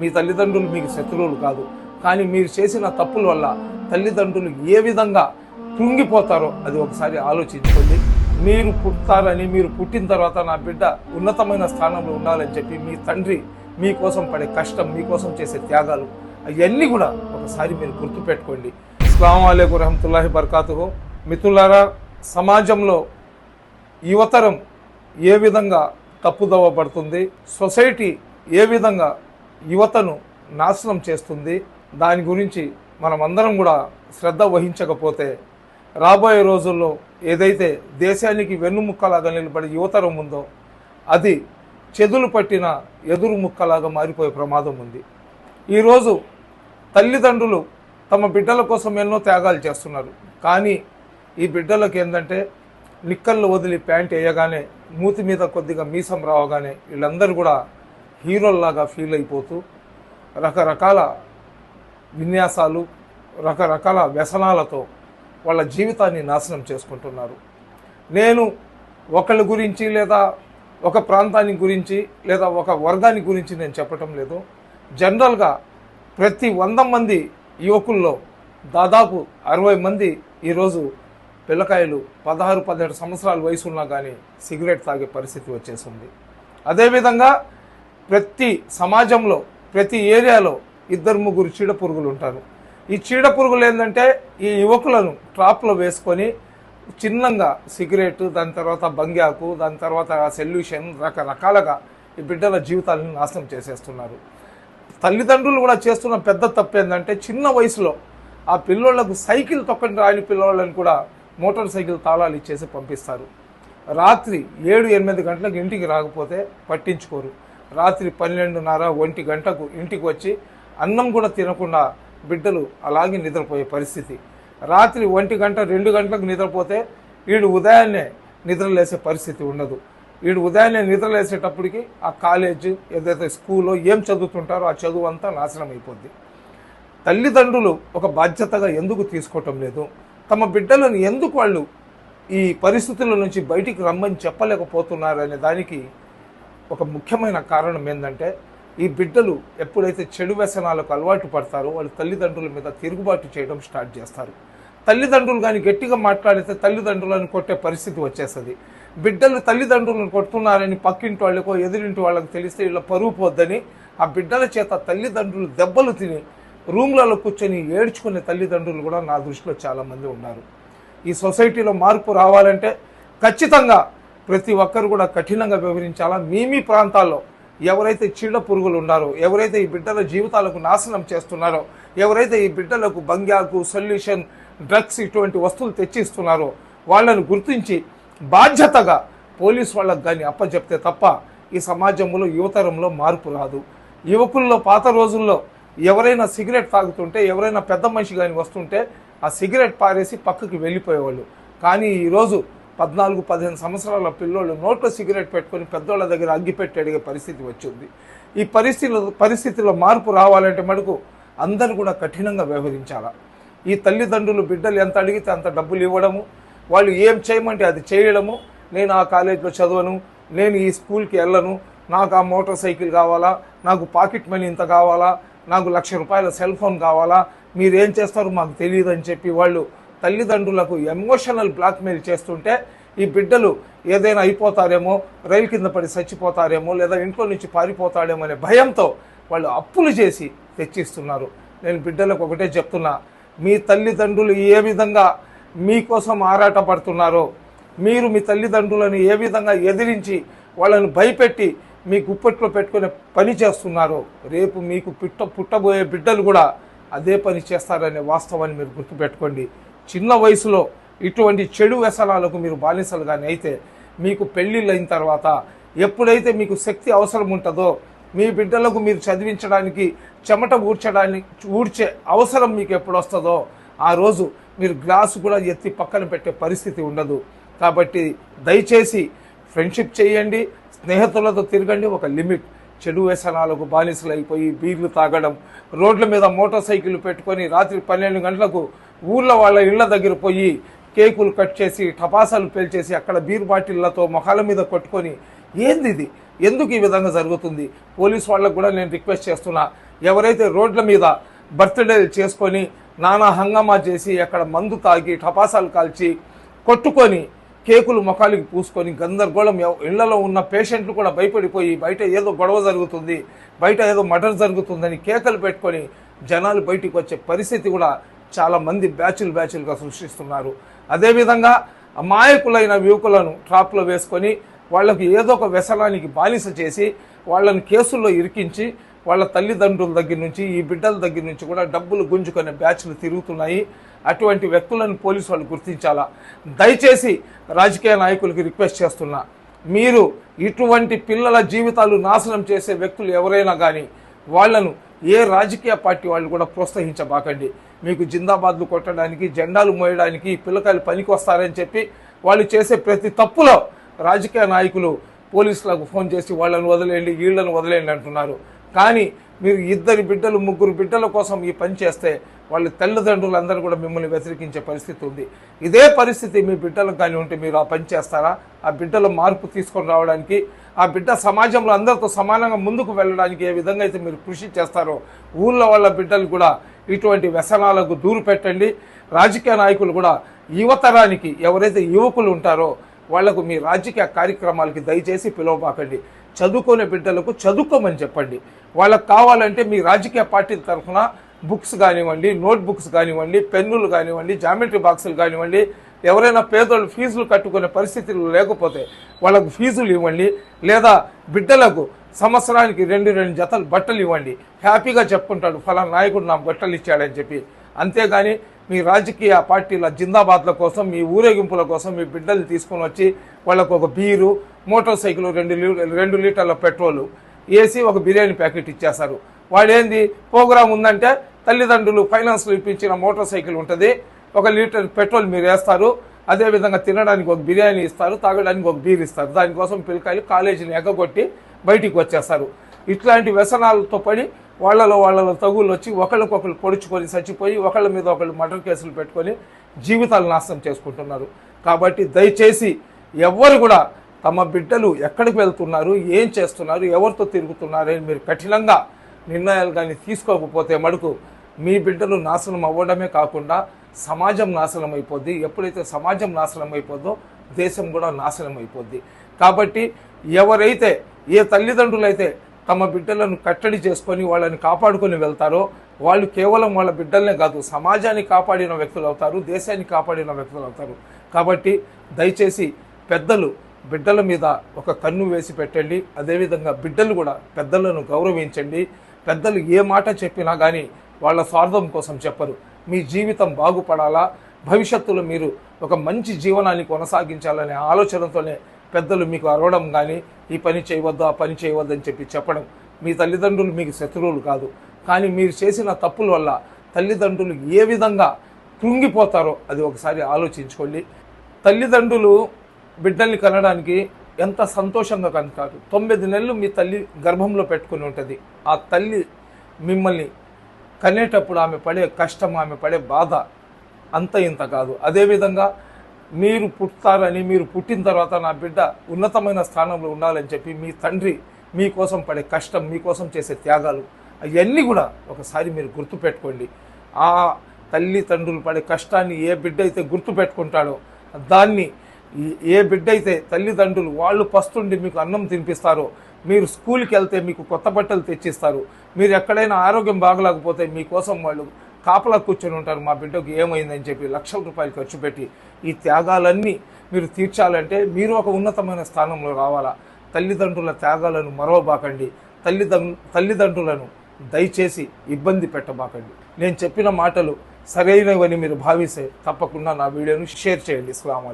మీ తల్లిదండ్రులు మీకు శత్రువులు కాదు. కానీ మీరు చేసిన తప్పుల వల్ల తల్లిదండ్రులు ఏ విధంగా కృంగిపోతారో అది ఒకసారి ఆలోచించుకోండి. మీరు పుడతారని మీరు పుట్టిన తర్వాత నా బిడ్డ ఉన్నతమైన స్థానంలో ఉండాలని చెప్పి మీ తండ్రి మీకోసం పడే కష్టం మీకోసం చేసే త్యాగాలు అవన్నీ కూడా ఒకసారి మీరు గుర్తుపెట్టుకోండి. అస్సలం అయికు రహమతుల్లాహి బర్కాతుహు మిత్రులారా సమాజంలో యువతరం ఏ విధంగా తప్పుదోవ పడుతుంది? సొసైటీ ఏ విధంగా యువతను నాశనం చేస్తుంది. దాని గురించి మనమందరం కూడా శ్రద్ధ వహించకపోతే రాబోయే రోజుల్లో ఏదైతే దేశానికి వెన్నుముక్కలాగా నిలబడే యువతరం ఉందో అది చెదులు పట్టిన ఎదురు ముక్కలాగా మారిపోయే ప్రమాదం ఉంది. ఈరోజు తల్లిదండ్రులు తమ బిడ్డల కోసం ఎన్నో త్యాగాలు చేస్తున్నారు. కానీ ఈ బిడ్డలకు ఏంటంటే నిక్కళ్ళు వదిలి ప్యాంట్ వేయగానే మూతి మీద కొద్దిగా మీసం రావగానే వీళ్ళందరూ కూడా హీరోల్లాగా ఫీల్ అయిపోతూ రకరకాల విన్యాసాలు రకరకాల వ్యసనాలతో వాళ్ళ జీవితాన్ని నాశనం చేసుకుంటున్నారు. నేను ఒకళ్ళ గురించి లేదా ఒక ప్రాంతాన్ని గురించి లేదా ఒక వర్గాన్ని గురించి నేను చెప్పటం లేదు. జనరల్గా ప్రతి వంద మంది యువకుల్లో దాదాపు అరవై మంది ఈరోజు పిల్లకాయలు పదహారు పదిహేడు సంవత్సరాల వయసు ఉన్నా కానీ సిగరెట్ తాగే పరిస్థితి వచ్చేసింది. అదేవిధంగా ప్రతి సమాజంలో ప్రతి ఏరియాలో ఇద్దరు ముగ్గురు చీడ పురుగులు ఉంటారు. ఈ చీడ పురుగులు ఏంటంటే ఈ యువకులను ట్రాప్లో వేసుకొని చిన్నంగా సిగరెట్ దాని తర్వాత బంగ్యాకు దాని తర్వాత సెల్యూషన్ రకరకాలుగా ఈ బిడ్డల జీవితాలను నాశనం చేసేస్తున్నారు. తల్లిదండ్రులు కూడా చేస్తున్న పెద్ద తప్పు ఏంటంటే చిన్న వయసులో ఆ పిల్లోళ్ళకు సైకిల్ తొక్కని రాని పిల్లోళ్ళని కూడా మోటార్ సైకిల్ తాళాలు ఇచ్చేసి పంపిస్తారు. రాత్రి ఏడు ఎనిమిది గంటలకు ఇంటికి రాకపోతే పట్టించుకోరు. రాత్రి పన్నెండున్నర ఒంటి గంటకు ఇంటికి వచ్చి అన్నం కూడా తినకుండా బిడ్డలు అలాగే నిద్రపోయే పరిస్థితి. రాత్రి ఒంటి గంట రెండు గంటలకు నిద్రపోతే వీడు ఉదయాన్నే నిద్రలేసే పరిస్థితి ఉండదు. వీడు ఉదయాన్నే నిద్రలేసేటప్పటికి ఆ కాలేజ్ ఏదైతే స్కూల్లో ఏం చదువుతుంటారో ఆ చదువు అంతా నాశనం అయిపోద్ది. తల్లిదండ్రులు ఒక బాధ్యతగా ఎందుకు తీసుకోవటం లేదు? తమ బిడ్డలను ఎందుకు వాళ్ళు ఈ పరిస్థితుల నుంచి బయటికి రమ్మని చెప్పలేకపోతున్నారు అనే దానికి ఒక ముఖ్యమైన కారణం ఏంటంటే ఈ బిడ్డలు ఎప్పుడైతే చెడు వ్యసనాలకు అలవాటు పడతారో వాళ్ళు తల్లిదండ్రుల మీద తిరుగుబాటు చేయడం స్టార్ట్ చేస్తారు. తల్లిదండ్రులు కానీ గట్టిగా మాట్లాడితే తల్లిదండ్రులను కొట్టే పరిస్థితి వచ్చేస్తుంది. బిడ్డలు తల్లిదండ్రులను కొడుతున్నారని పక్కింటి వాళ్ళకో ఎదురింటి వాళ్ళకి తెలిస్తే ఇలా పరువు పోద్దని ఆ బిడ్డల చేత తల్లిదండ్రులు దెబ్బలు తిని రూమ్లలో కూర్చొని ఏడ్చుకునే తల్లిదండ్రులు కూడా నా దృష్టిలో చాలామంది ఉన్నారు. ఈ సొసైటీలో మార్పు రావాలంటే ఖచ్చితంగా ప్రతి ఒక్కరు కూడా కఠినంగా వ్యవహరించాలా? మీ మీ ప్రాంతాల్లో ఎవరైతే చీడ పురుగులు ఉన్నారో ఎవరైతే ఈ బిడ్డల జీవితాలకు నాశనం చేస్తున్నారో ఎవరైతే ఈ బిడ్డలకు బంగ్యాకు సొల్యూషన్ డ్రగ్స్ ఇటువంటి వస్తువులు తెచ్చిస్తున్నారో వాళ్ళను గుర్తించి బాధ్యతగా పోలీస్ వాళ్ళకు కానీ అప్పచెప్తే తప్ప ఈ సమాజంలో యువతరంలో మార్పు రాదు. యువకుల్లో పాత రోజుల్లో ఎవరైనా సిగరెట్ తాగుతుంటే ఎవరైనా పెద్ద మనిషి కానీ వస్తుంటే ఆ సిగరెట్ పారేసి పక్కకి వెళ్ళిపోయేవాళ్ళు. కానీ ఈరోజు పద్నాలుగు పదిహేను సంవత్సరాల పిల్లోళ్ళు నోట్లో సిగరెట్ పెట్టుకొని పెద్దోళ్ళ దగ్గర అగ్గిపెట్టి అడిగే పరిస్థితి వచ్చింది. ఈ పరిస్థితిలో పరిస్థితిలో మార్పు రావాలంటే మటుకు అందరూ కూడా కఠినంగా వ్యవహరించాలా? ఈ తల్లిదండ్రులు బిడ్డలు ఎంత అడిగితే అంత డబ్బులు ఇవ్వడము వాళ్ళు ఏం చేయమంటే అది చేయడము నేను ఆ కాలేజీలో చదవను నేను ఈ స్కూల్కి వెళ్ళను నాకు ఆ మోటార్ సైకిల్ కావాలా నాకు పాకెట్ మనీ ఇంత కావాలా నాకు లక్ష రూపాయల సెల్ ఫోన్ కావాలా మీరేం చేస్తారో మాకు తెలియదు అని చెప్పి వాళ్ళు తల్లిదండ్రులకు ఎమోషనల్ బ్లాక్మెయిల్ చేస్తుంటే ఈ బిడ్డలు ఏదైనా అయిపోతారేమో రైలు కింద పడి చచ్చిపోతారేమో లేదా ఇంట్లో నుంచి పారిపోతాడేమో అనే భయంతో వాళ్ళు అప్పులు చేసి తెచ్చిస్తున్నారు. నేను బిడ్డలకు ఒకటే చెప్తున్నా మీ తల్లిదండ్రులు ఏ విధంగా మీకోసం ఆరాట పడుతున్నారో మీరు మీ తల్లిదండ్రులను ఏ విధంగా ఎదిరించి వాళ్ళని భయపెట్టి మీ గుప్పట్లో పెట్టుకునే పని చేస్తున్నారో రేపు మీకు పుట్ట పుట్టబోయే బిడ్డలు కూడా అదే పని చేస్తారనే వాస్తవాన్ని మీరు గుర్తుపెట్టుకోండి. చిన్న వయసులో ఇటువంటి చెడు వ్యసనాలకు మీరు బానిసలుగానే అయితే మీకు పెళ్ళిళ్ళు అయిన తర్వాత ఎప్పుడైతే మీకు శక్తి అవసరం ఉంటుందో మీ బిడ్డలకు మీరు చదివించడానికి చెమట ఊడ్చడానికి ఊడ్చే అవసరం మీకు ఎప్పుడు వస్తుందో ఆ రోజు మీరు గ్లాసు కూడా ఎత్తి పక్కన పెట్టే పరిస్థితి ఉండదు. కాబట్టి దయచేసి ఫ్రెండ్షిప్ చేయండి స్నేహితులతో తిరగండి ఒక లిమిట్. చెడు వ్యసనాలకు బానిసలు అయిపోయి బీర్లు తాగడం రోడ్ల మీద మోటార్ సైకిల్ పెట్టుకొని రాత్రి పన్నెండు గంటలకు ఊళ్ళో వాళ్ళ ఇళ్ళ దగ్గర పోయి కేకులు కట్ చేసి టపాసాలు పేల్చేసి అక్కడ బీర్ బాటిళ్ళతో మొహాల మీద కొట్టుకొని ఏంది ఇది? ఎందుకు ఈ విధంగా జరుగుతుంది? పోలీస్ వాళ్ళకు కూడా నేను రిక్వెస్ట్ చేస్తున్నా ఎవరైతే రోడ్ల మీద బర్త్డే చేసుకొని నానా హంగామా చేసి అక్కడ మందు తాగి టపాసాలు కాల్చి కొట్టుకొని కేకులు ముఖాలకి పూసుకొని గందరగోళం ఇళ్ళలో ఉన్న పేషెంట్లు కూడా భయపడిపోయి బయట ఏదో గొడవ జరుగుతుంది బయట ఏదో మర్డర్ జరుగుతుందని కేకలు పెట్టుకొని జనాలు బయటికి వచ్చే పరిస్థితి కూడా చాలామంది బ్యాచులు బ్యాచులుగా సృష్టిస్తున్నారు. అదేవిధంగా అమాయకులైన యువకులను ట్రాప్లో వేసుకొని వాళ్ళకు ఏదో ఒక వ్యసనానికి బానిస చేసి వాళ్ళని కేసుల్లో ఇరికించి వాళ్ళ తల్లిదండ్రుల దగ్గర నుంచి ఈ బిడ్డల దగ్గర నుంచి కూడా డబ్బులు గుంజుకునే బ్యాచ్లు తిరుగుతున్నాయి. అటువంటి వ్యక్తులను పోలీసు వాళ్ళు గుర్తించాలా? దయచేసి రాజకీయ నాయకులకి రిక్వెస్ట్ చేస్తున్నా మీరు ఇటువంటి పిల్లల జీవితాలు నాశనం చేసే వ్యక్తులు ఎవరైనా కానీ వాళ్ళను ఏ రాజకీయ పార్టీ వాళ్ళు కూడా ప్రోత్సహించబాకండి. మీకు జిందాబాద్లు కొట్టడానికి జెండాలు మోయడానికి పిల్లకాయలు పనికి వస్తారని చెప్పి వాళ్ళు చేసే ప్రతి తప్పులో రాజకీయ నాయకులు పోలీసులకు ఫోన్ చేసి వాళ్ళని వదిలేయండి వీళ్ళను వదిలేయండి అంటున్నారు. కానీ మీరు ఇద్దరి బిడ్డలు ముగ్గురు బిడ్డల కోసం ఈ పని చేస్తే వాళ్ళ తల్లిదండ్రులందరూ కూడా మిమ్మల్ని వ్యతిరేకించే పరిస్థితి ఉంది. ఇదే పరిస్థితి మీ బిడ్డలకు కానీ ఉంటే మీరు ఆ పని చేస్తారా? ఆ బిడ్డలో మార్పు తీసుకొని రావడానికి ఆ బిడ్డ సమాజంలో అందరితో సమానంగా ముందుకు వెళ్ళడానికి ఏ విధంగా అయితే మీరు కృషి చేస్తారో ఊళ్ళో వాళ్ళ బిడ్డలు కూడా ఇటువంటి వ్యసనాలకు దూరు పెట్టండి. రాజకీయ నాయకులు కూడా యువతరానికి ఎవరైతే యువకులు ఉంటారో వాళ్ళకు మీ రాజకీయ కార్యక్రమాలకి దయచేసి పిలువబాకండి. చదువుకునే బిడ్డలకు చదువుకోమని చెప్పండి. వాళ్ళకి కావాలంటే మీ రాజకీయ పార్టీల తరఫున బుక్స్ కానివ్వండి నోట్ బుక్స్ కానివ్వండి పెన్నులు కానివ్వండి జామెట్రీ బాక్సులు కానివ్వండి ఎవరైనా పేదోళ్ళు ఫీజులు కట్టుకునే పరిస్థితులు లేకపోతే వాళ్ళకు ఫీజులు ఇవ్వండి లేదా బిడ్డలకు సంవత్సరానికి రెండు రెండు జతలు బట్టలు ఇవ్వండి. హ్యాపీగా చెప్పుకుంటాడు ఫలానా నాయకుడు నాకు బట్టలు ఇచ్చాడని చెప్పి. అంతేగాని మీ రాజకీయ పార్టీల జిందాబాద్ల కోసం మీ ఊరేగింపుల కోసం మీ బిడ్డలు తీసుకొని వచ్చి వాళ్ళకు ఒక బీరు మోటార్ సైకిల్ రెండు రెండు లీటర్ల పెట్రోలు వేసి ఒక బిర్యానీ ప్యాకెట్ ఇచ్చేస్తారు ఏంది ప్రోగ్రామ్ ఉందంటే తల్లిదండ్రులు ఫైనాన్స్లో ఇప్పించిన మోటార్ సైకిల్ ఉంటుంది. ఒక లీటర్ పెట్రోల్ మీరు వేస్తారు. అదేవిధంగా తినడానికి ఒక బిర్యానీ ఇస్తారు తాగడానికి ఒక బీర్ ఇస్తారు. దానికోసం పిల్లకాయలు కాలేజీని ఎగ్గొట్టి బయటికి వచ్చేస్తారు ఇట్లాంటి వ్యసనాలతో పడి వాళ్ళలో వాళ్ళలో తగులు వచ్చి ఒకళ్ళకొకళ్ళు పొడుచుకొని చచ్చిపోయి ఒకళ్ళ మీద ఒకళ్ళు మర్డర్ కేసులు పెట్టుకొని జీవితాలు నాశనం చేసుకుంటున్నారు. కాబట్టి దయచేసి ఎవ్వరు కూడా తమ బిడ్డలు ఎక్కడికి వెళ్తున్నారు? ఏం చేస్తున్నారు? ఎవరితో తిరుగుతున్నారు? అని మీరు కఠినంగా నిర్ణయాలు కానీ తీసుకోకపోతే మడుకు మీ బిడ్డలు నాశనం అవ్వడమే కాకుండా సమాజం నాశనం అయిపోద్ది. ఎప్పుడైతే సమాజం నాశనం అయిపోద్దో దేశం కూడా నాశనం అయిపోద్ది. కాబట్టి ఎవరైతే ఏ తల్లిదండ్రులైతే తమ బిడ్డలను కట్టడి చేసుకొని వాళ్ళని కాపాడుకొని వెళ్తారో వాళ్ళు కేవలం వాళ్ళ బిడ్డలనే కాదు సమాజాన్ని కాపాడిన వ్యక్తులు అవుతారు దేశాన్ని కాపాడిన వ్యక్తులు అవుతారు. కాబట్టి దయచేసి పెద్దలు బిడ్డల మీద ఒక కన్ను వేసి పెట్టండి. అదేవిధంగా బిడ్డలు కూడా పెద్దలను గౌరవించండి. పెద్దలు ఏ మాట చెప్పినా కానీ వాళ్ళ స్వార్థం కోసం చెప్పరు. మీ జీవితం బాగుపడాలా? భవిష్యత్తులో మీరు ఒక మంచి జీవనాన్ని కొనసాగించాలనే ఆలోచనతోనే పెద్దలు మీకు అరవడం కానీ ఈ పని చేయవద్దు ఆ పని చేయవద్దు అని చెప్పి చెప్పడం మీ తల్లిదండ్రులు మీకు శత్రువులు కాదు. కానీ మీరు చేసిన తప్పుల వల్ల తల్లిదండ్రులు ఏ విధంగా కృంగిపోతారో అది ఒకసారి ఆలోచించుకోండి. తల్లిదండ్రులు బిడ్డల్ని కనడానికి ఎంత సంతోషంగా కనుకారు తొమ్మిది నెలలు మీ తల్లి గర్భంలో పెట్టుకుని ఉంటుంది. ఆ తల్లి మిమ్మల్ని కనేటప్పుడు ఆమె పడే కష్టం ఆమె పడే బాధ అంత ఇంత కాదు. అదేవిధంగా మీరు పుట్టారని మీరు పుట్టిన తర్వాత నా బిడ్డ ఉన్నతమైన స్థానంలో ఉండాలని చెప్పి మీ తండ్రి మీకోసం పడే కష్టం మీకోసం చేసే త్యాగాలు అవన్నీ కూడా ఒకసారి మీరు గుర్తుపెట్టుకోండి. ఆ తల్లి తండ్రులు పడే కష్టాన్ని ఏ బిడ్డ అయితే గుర్తుపెట్టుకుంటాడో దాన్ని ఏ బిడ్డ అయితే తల్లిదండ్రులు వాళ్ళు పస్తుండి మీకు అన్నం తినిపిస్తారో మీరు స్కూల్కి వెళ్తే మీకు కొత్త బట్టలు తెచ్చిస్తారు మీరు ఎక్కడైనా ఆరోగ్యం బాగలేకపోతే మీకోసం వాళ్ళు కాపలా కూర్చొని ఉంటారు మా బిడ్డకు ఏమైందని చెప్పి లక్షల రూపాయలు ఖర్చు పెట్టి ఈ త్యాగాలన్నీ మీరు తీర్చాలంటే మీరు ఒక ఉన్నతమైన స్థానంలో రావాలా. తల్లిదండ్రుల త్యాగాలను మరవబాకండి. తల్లిదండ్రు తల్లిదండ్రులను దయచేసి ఇబ్బంది పెట్టబాకండి. నేను చెప్పిన మాటలు సరైనవని మీరు భావిస్తే తప్పకుండా నా వీడియోను షేర్ చేయండి. అస్సలాము